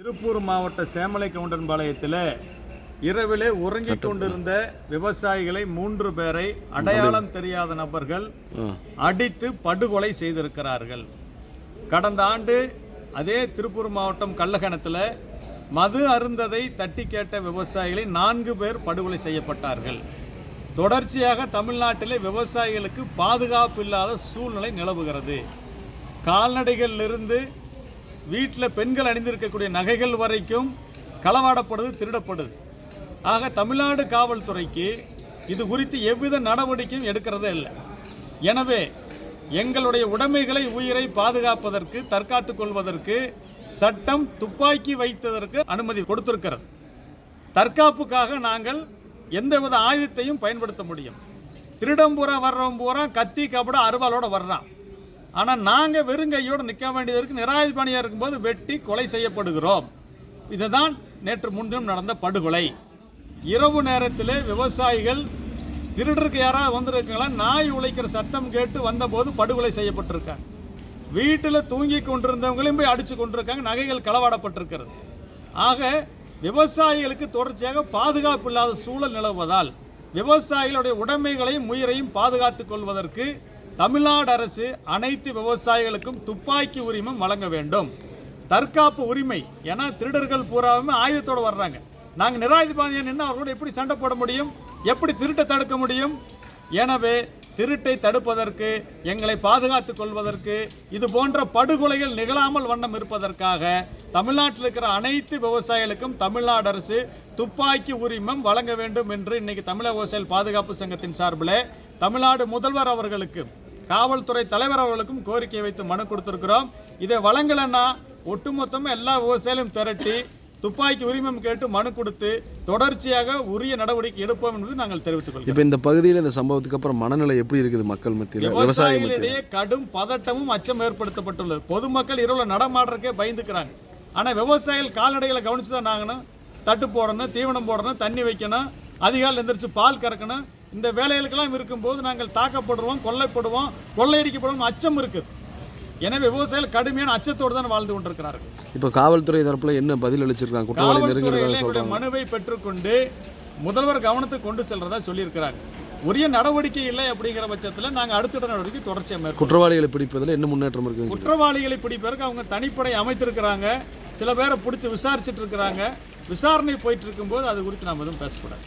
திருப்பூர் மாவட்ட சேமலை கவுண்டன்பாளையத்தில் இரவிலே உறங்கிக் கொண்டிருந்த விவசாயிகளை மூன்று பேரை அடையாளம் தெரியாத நபர்கள் அடித்து படுகொலை செய்திருக்கிறார்கள். கடந்த ஆண்டு அதே திருப்பூர் மாவட்டம் கள்ளகணத்தில் மது அருந்ததை தட்டி கேட்ட விவசாயிகளை நான்கு பேர் படுகொலை செய்யப்பட்டார்கள். தொடர்ச்சியாக தமிழ்நாட்டிலே விவசாயிகளுக்கு பாதுகாப்பு இல்லாத சூழ்நிலை நிலவுகிறது. கால்நடைகளிலிருந்து வீட்டில் பெண்கள் அணிந்திருக்கக்கூடிய நகைகள் வரைக்கும் களவாடப்படுது திருடப்படுது. ஆக தமிழ்நாடு காவல்துறைக்கு இது குறித்து எவ்வித நடவடிக்கையும் எடுக்கிறதே இல்லை. எனவே எங்களுடைய உடைமைகளை உயிரை பாதுகாப்பதற்கு தற்காத்துக் கொள்வதற்கு சட்டம் துப்பாக்கி வைத்ததற்கு அனுமதி கொடுத்திருக்கிறது. தற்காப்புக்காக நாங்கள் எந்தவித ஆயுதத்தையும் பயன்படுத்த முடியும். திருடம்பூரா வர்றவன் பூரா கத்தி கபட அருவாளோட வர்றான். ஆனால் நாங்கள் வெறுங்கையோடு நிற்க வேண்டியதற்கு நிராயுதபாணியாக இருக்கும்போது வெட்டி கொலை செய்யப்படுகிறோம். இதுதான் நேற்று முன்தினம் நடந்த படுகொலை. இரவு நேரத்தில் விவசாயிகள் திருடருக்கு யாராவது வந்திருக்கீங்களா? நாய் உழைக்கிற சத்தம் கேட்டு வந்தபோது படுகொலை செய்யப்பட்டிருக்காங்க. வீட்டில் தூங்கி கொண்டிருந்தவங்களையும் போய் அடித்து கொண்டிருக்காங்க. நகைகள் களவாடப்பட்டிருக்கிறது. ஆக விவசாயிகளுக்கு தொடர்ச்சியாக பாதுகாப்பு இல்லாத சூழல் நிலவுவதால் விவசாயிகளுடைய உடைமைகளையும் உயிரையும் பாதுகாத்துக் கொள்வதற்கு தமிழ்நாடு அரசு அனைத்து விவசாயிகளுக்கும் துப்பாக்கி உரிமம் வழங்க வேண்டும். தற்காப்பு உரிமை ஏன்னா திருடர்கள் பூராவுமே ஆயுதத்தோடு வர்றாங்க. நாங்கள் நிராயுதபாதியாக நின்று அவர்களோடு எப்படி சண்டை போட முடியும்? எப்படி திருட்டை தடுக்க முடியும்? எனவே திருட்டை தடுப்பதற்கு எங்களை பாதுகாத்துக் கொள்வதற்கு இது போன்ற படுகொலைகள் நிகழாமல் வண்ணம் இருப்பதற்காக தமிழ்நாட்டில் இருக்கிற அனைத்து விவசாயிகளுக்கும் தமிழ்நாடு அரசு துப்பாக்கி உரிமம் வழங்க வேண்டும் என்று இன்னைக்கு தமிழக விவசாயிகள் பாதுகாப்பு சங்கத்தின் சார்பில் தமிழ்நாடு முதல்வர் அவர்களுக்கு காவல்துறை தலைவர் அவர்களுக்கும் கோரிக்கை வைத்து மனு கொடுத்திருக்கிறோம். இதை வழங்கலைன்னா ஒட்டுமொத்தமாக எல்லா விவசாயிகளும் திரட்டி துப்பாக்கி உரிமம் கேட்டு மனு கொடுத்து தொடர்ச்சியாக உரிய நடவடிக்கை எடுப்போம் என்று நாங்கள் தெரிவித்துக் கொள்கிறோம். இப்போ இந்த பகுதியில் இந்த சம்பவத்துக்கு அப்புறம் மனநிலை எப்படி இருக்குது மக்கள் மத்தியில் விவசாய மத்தியில்? விவசாயிகளிடையே கடும் பதட்டமும் அச்சம் ஏற்படுத்தப்பட்டுள்ளது. பொதுமக்கள் இரவுல நடமாடுறதுக்கே பயந்துக்கிறாங்க. ஆனா விவசாயிகள் கால்நடைகளை கவனிச்சு தான் நாங்கணும் தட்டு போடணும் தீவனம் போடணும் தண்ணி வைக்கணும். அதிகாலை எந்திரிச்சு பால் கறக்கணும். இந்த வேலைகளுக்கெல்லாம் இருக்கும்போது நாங்கள் தாக்கப்படுவோம் கொள்ளைப்படுவோம் கொள்ளையடிக்கப்படுவோம் அச்சம் இருக்குது எனவே விவசாயிகள் கடுமையான அச்சத்தோடு தான் வாழ்ந்து கொண்டிருக்கிறார்கள். இப்போ காவல்துறை தரப்புல என்ன பதில் அளிச்சிருக்காங்க? குற்றவாளி நெருங்குறதா மனுவை பெற்றுக்கொண்டு முதல்வர் கவனத்துக்கு கொண்டு செல்றதா சொல்லியிருக்கிறாங்க உரிய நடவடிக்கை இல்லை அப்படிங்கிற பட்சத்தில் நாங்கள் அடுத்த நடவடிக்கை தொடர்ச்சியாக குற்றவாளிகளை பிடிப்பதில் என்ன முன்னேற்றம் சொல்லி குற்றவாளிகளை பிடிப்பதற்கு அவங்க தனிப்படை அமைத்திருக்கிறாங்க. சில பேரை பிடிச்சி விசாரிச்சுட்டு இருக்கிறாங்க. விசாரணை போயிட்டு இருக்கும்போது அது குறித்து நாம் எதுவும் பேசக்கூடாது.